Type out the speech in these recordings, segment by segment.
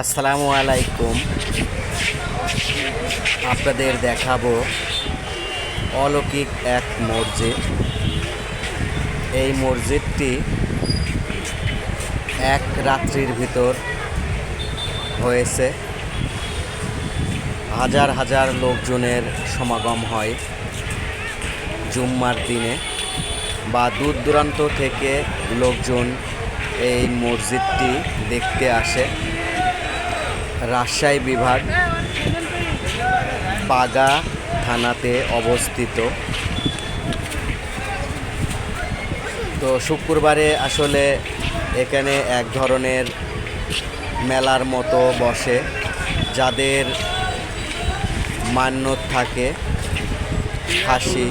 আসসালামু আলাইকুম। আপনাদের দেখাবো অলৌকিক এক মসজিদ। এই মসজিদটি এক রাত্রির ভিতর হয়েছে। হাজার হাজার লোকজনের সমাগম হয় জুম্মার দিনে বা দূর দূরান্ত থেকে লোকজন এই মসজিদটি দেখতে আসে। রাজশাহী বিভাগ বাগা থানাতে অবস্থিত। তো শুক্রবারে আসলে এখানে এক ধরনের মেলার মতো বসে, যাদের মান্যত থাকে খাসি,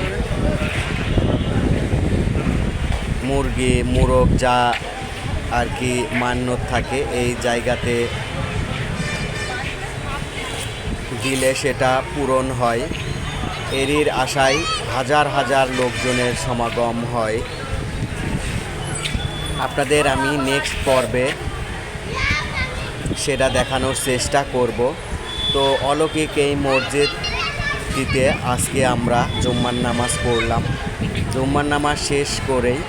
মুরগি, মুরগ, যা আর কি মান্যত থাকে এই জায়গাতে দিলে সেটা পূরণ হয়। এরির আশায় হাজার হাজার লোকজনের সমাগম হয়। আপনাদের আমি নেক্সট পর্বে সেটা দেখানোর চেষ্টা করব। তো অলৌকিক এই মসজিদটিতে আজকে আমরা জুম্মার নামাজ পড়লাম। জুম্মার নামাজ শেষ করেই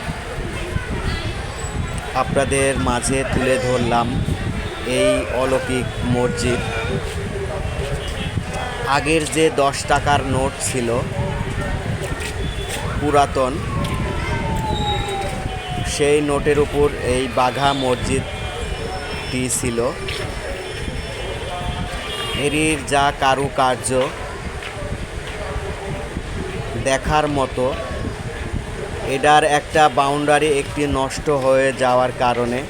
আপনাদের মাঝে তুলে ধরলাম এই অলৌকিক মসজিদ। আগের যে দশ টাকার নোট ছিল, পুরাতন, সেই নোটের উপর এই বাঘা মসজিদটি ছিল। এরির যা কারুকার্য, দেখার মতো, এটার একটা বাউন্ডারি একটি নষ্ট হয়ে যাওয়ার কারণে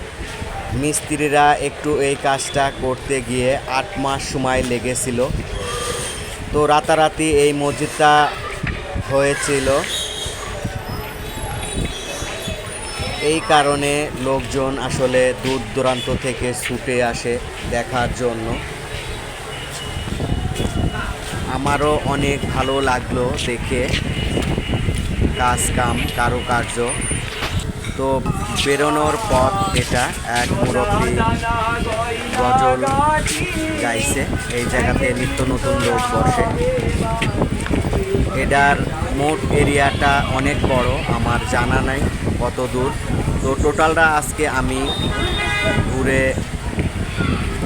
মিস্ত্রিরা একটু এই কাজটা করতে গিয়ে আট মাস সময় লেগেছিল। তো রাতারাতি এই মসজিদটা হয়েছিল। এই কারণে লোকজন আসলে দূর দূরান্ত থেকে ছুটে আসে দেখার জন্য। আমারও অনেক ভালো লাগল দেখে। কাজ কাম, কারুকার্য। তো বেরোনোর পথ এটা। এক মুরব্বী গজল গাইছে, এই জায়গাতে নিত্য নতুন লোক বসে। এটার মোট এরিয়াটা অনেক বড়, আমার জানা নাই কত দূর। তো টোটালটা আজকে আমি ঘুরে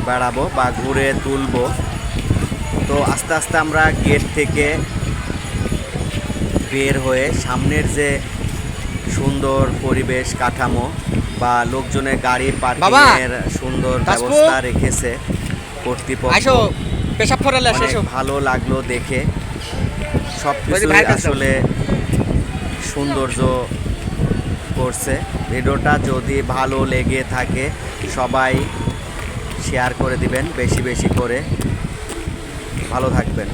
বেড়াবো বা ঘুরে তুলবো। তো আস্তে আস্তে আমরা গেট থেকে বের হয়ে সামনের যে সুন্দর পরিবেশ কাঠামো বা লোকজনের গাড়ি পার্কিংয়ের সুন্দর ব্যবস্থা রেখেছে কর্তৃপক্ষ। অনেক ভালো লাগল দেখে। সব ওই যে কিছু ভাইয়ের কাছে যাও। আসলে সৌন্দর্য করছে। ভিডিওটা যদি ভালো লেগে থাকে সবাই শেয়ার করে দিবেন বেশি বেশি করে। ভালো থাকবেন।